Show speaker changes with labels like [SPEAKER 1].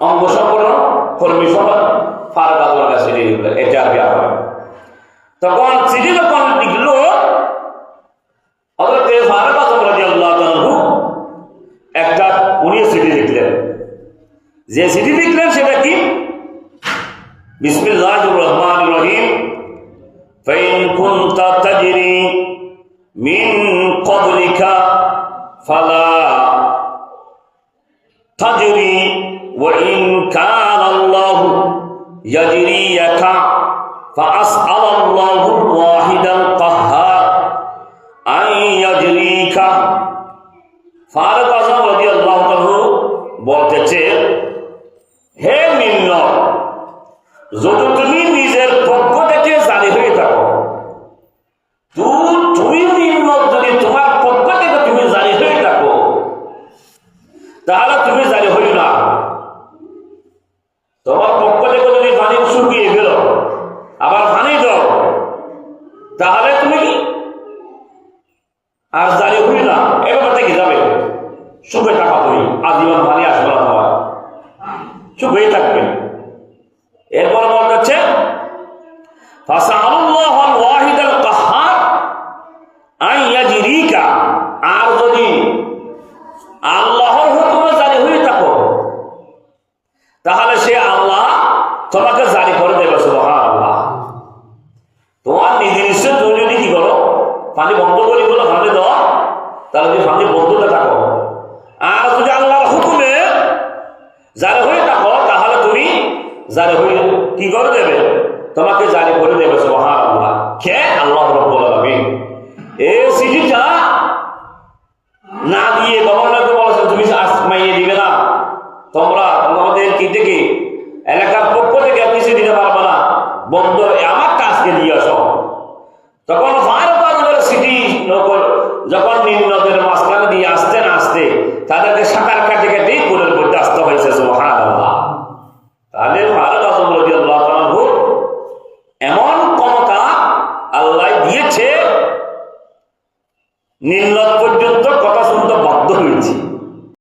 [SPEAKER 1] অঙ্গ সম্পূর্ণ কর্মী সহ ফারুক আল্লাহর কাছে চিঠি লিখলো এটা আর বিয়া হয় তখন চিঠি যখন লিখলো হযরত ফারুক আযম রাদিয়াল্লাহু তাআলা একটা উনি চিঠি লিখলেন যে চিঠি লিখলেন সেটা কি বিসমিল্লাহির রহমানির রহিম فإن كنت تجري من قبلك فلا تجري وإن كان الله يجريك فأسأل الله الواحد القهار أن يجريك ফারুক আজম রাজি আল্লাহ বলতেছে হে নিম্ন যদি তুমি নিজের পক্ষ থেকে জারি হয়ে থাকো তু- তুমি নিম্ন যদি তোমার পক্ষ থেকে তুমি জারি হয়ে থাকো তাহলে তুমি শুকিয়ে গেল আবার পানি দাও। তাহলে তুমি কি আর হই না। এবার থেকে যাবে। সুখে থাকা তুমি। আজীবন পানি আসবে না থাকবে। এরপর ইয়াজরিকা। আর যদি আল্লাহর হুকুমে জারি হয়ে থাকো, তাহলে সে আল্লাহ তোমাকে জারি করে দেবে, সুবহানাল্লাহ। তোমার নিজের ইচ্ছে, তুমি কি করো পানি বন্ধ করে বলো পানি দাও, তাহলে তুমি পানি বন্ধতে থাকো। আর যদি আল্লাহর হুকুমে জারি হয়ে থাকো, তাহলে তুমি জারি হয়ে কি করে দেবে? তোমাকে জারি করে দেবে, সুবহানাল্লাহ। কে? আল্লাহ রাব্বুল আলামিন। এই চিঠিটা না দিয়ে গভর্নরকে বলেছেন, তুমি মাইয়ে দিবে না। তোমরা তোমাদের কি থেকে এলাকার পক্ষ থেকে কিছু দিতে পারবে না বন্ধ আমার কাজকে দিয়ে আসো। তখন ফারুক আজমের সিটি নকল যখন নিম্নদের মাঝখানে দিয়ে আসতে না আসতে তাদেরকে সাঁতার কাটে কেটে কোলের মধ্যে আসতে হয়েছে তাহলে এমন ক্ষমতা আল্লাহ দিয়েছে, নিম্নত